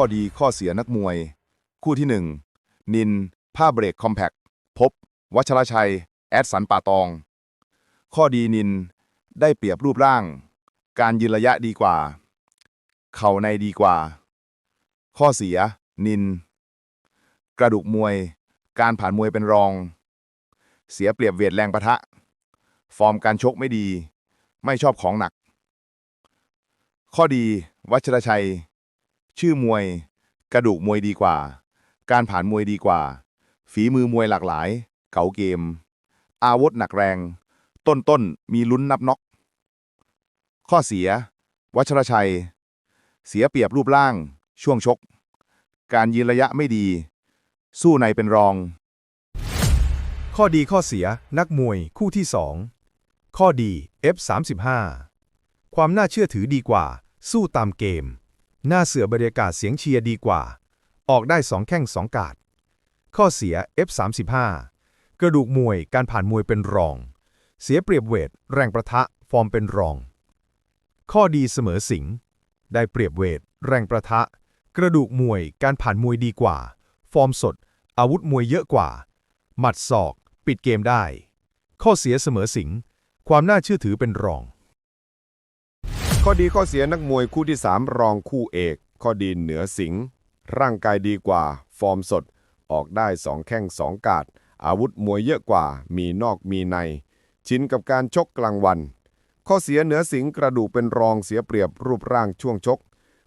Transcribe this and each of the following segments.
ข้อดีข้อเสียนักมวย คู่ที่ 1 นิน ผ้าเบรกคอมแพคพบ วัชรชัย แอดสันป่าตอง ข้อดีนิน ได้เปรียบรูปร่าง การยืนระยะดีกว่า เข่าในดีกว่า ข้อเสีย นิน กระดูกมวย การผ่านมวยเป็นรอง เสียเปรียบเวทแรงปะทะ ฟอร์มการชกไม่ดี ไม่ชอบของหนัก ข้อดี วัชรชัย ชื่อมวย กระดูกมวยดีกว่า การผ่านมวยดีกว่า ฝีมือมวยหลากหลาย เก๋าเกม อาวุธหนักแรง ต้นต้นมีลุ้นนับน็อก ข้อเสีย วัชรชัย เสียเปรียบรูปร่าง ช่วงชก การยืนระยะไม่ดี สู้ในเป็นรอง ข้อดีข้อเสียนักมวยคู่ที่2ข้อดี F35 ความน่าเชื่อถือดีกว่า สู้ตามเกม หน้าเสือบรรยากาศเสียงเชียร์ดีกว่า ออกได้สองแข้งสองกาด ข้อเสีย F35 กระดูกมวยการผ่านมวยเป็นรอง เสียเปรียบเวท แรงประทะ ฟอร์มเป็นรอง ข้อดีเสมอสิงห์ได้เปรียบเวท แรงประทะ กระดูกมวยการผ่านมวยดีกว่า ฟอร์มสด อาวุธมวยเยอะกว่า หมัดศอก ปิดเกมได้ ข้อเสียเสมอสิงห์ความน่าเชื่อถือเป็นรอง ข้อดีข้อเสียนักมวยคู่ที่ 3 รองคู่เอก ข้อดีเหนือสิงร่างกายดีกว่า ฟอร์มสด ออกได้สองแข้งสองกาด อาวุธมวยเยอะกว่า มีนอกมีใน ชินกับการชกกลางวัน ข้อเสียเหนือสิงกระดูกเป็นรองเสียเปรียบรูปร่างช่วงชก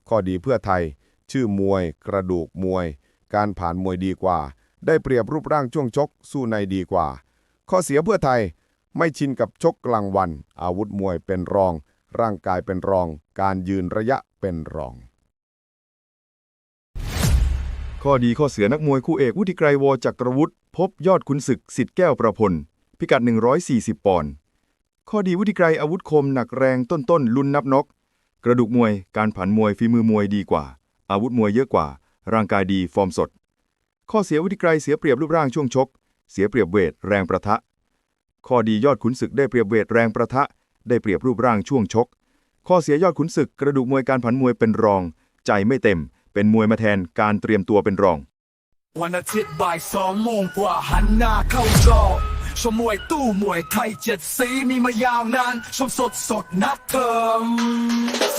ข้อดีเพื่อไทย ชื่อมวย กระดูกมวย การผ่านมวยดีกว่า ได้เปรียบรูปร่างช่วงชก สู้ในดีกว่า ข้อเสียเพื่อไทย ไม่ชินกับชกกลางวัน อาวุธมวยเป็นรอง ร่างกายเป็นรอง การยืนระยะเป็นรอง ข้อดีข้อเสียนักมวยคู่เอกวุฒิไกรวอจักรวุฒิพบยอดขุนศึกสิทธิ์แก้วประพล พิกัด 140 ปอนด์ข้อดีวุฒิไกรอาวุธคมหนักแรงต้นต้นลุ้นนับนก กระดูกมวยการผันมวยฝีมือมวยดีกว่า อาวุธมวยเยอะกว่า ร่างกายดีฟอร์มสด ข้อเสียวุฒิไกรเสียเปรียบรูปร่างช่วงชก เสียเปรียบเวทแรงประทะ ข้อดียอดขุนศึกได้เปรียบเวทแรงประทะ ได้เปรียบรูปร่างช่วงชก ข้อเสียยอดขุนศึกกระดูกมวยการผันมวยเป็นรอง ใจไม่เต็ม เป็นมวยมาแทนการเตรียมตัวเป็นรอง วันอาทิตย์บ่ายสองโมงกว่าหันหน้าเข้าจอชมมวยตู้มวยไทยเจ็ดสีมีมายาวนานชมสดสดนัดเติม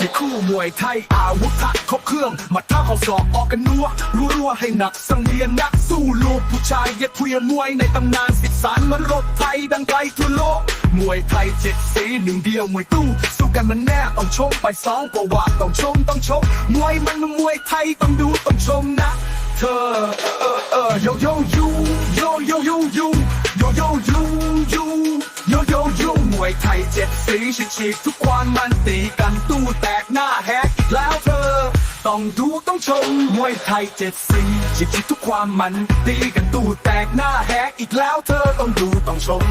สิคู่มวยไทยอาวุธทักครบเครื่องมาท่าเขาสอบออกกันนัวรัวรัวให้หนักสังเวียนนักสู้ลูกผู้ชายเย็ดเพียมวยในตำนานสิบสารมันรถไทยดังไกลทั่วโลกมวยไทยเจ็ดสีหนึ่งเดียวมวยตู้สู้กันมันแน่ต้องชมไปสองกว่าต้องชมต้องชมมวยมันมันมวยไทยต้องดูต้องชมนะ เธอเออเออโยโยยูโยโยยูยูโยโยยูยูโยโยยูมวยไทยเจ็ด สีฉีกฉีกทุกความมันตีกันตู้แตกหน้าแหกอีกแล้วเธอ ต้องดูต้องชมมวยไทยเจ็ดสีฉีกฉีกทุกความมันตีกันตู้แตกหน้าแหกอีกแล้วเธอต้องดูต้องชม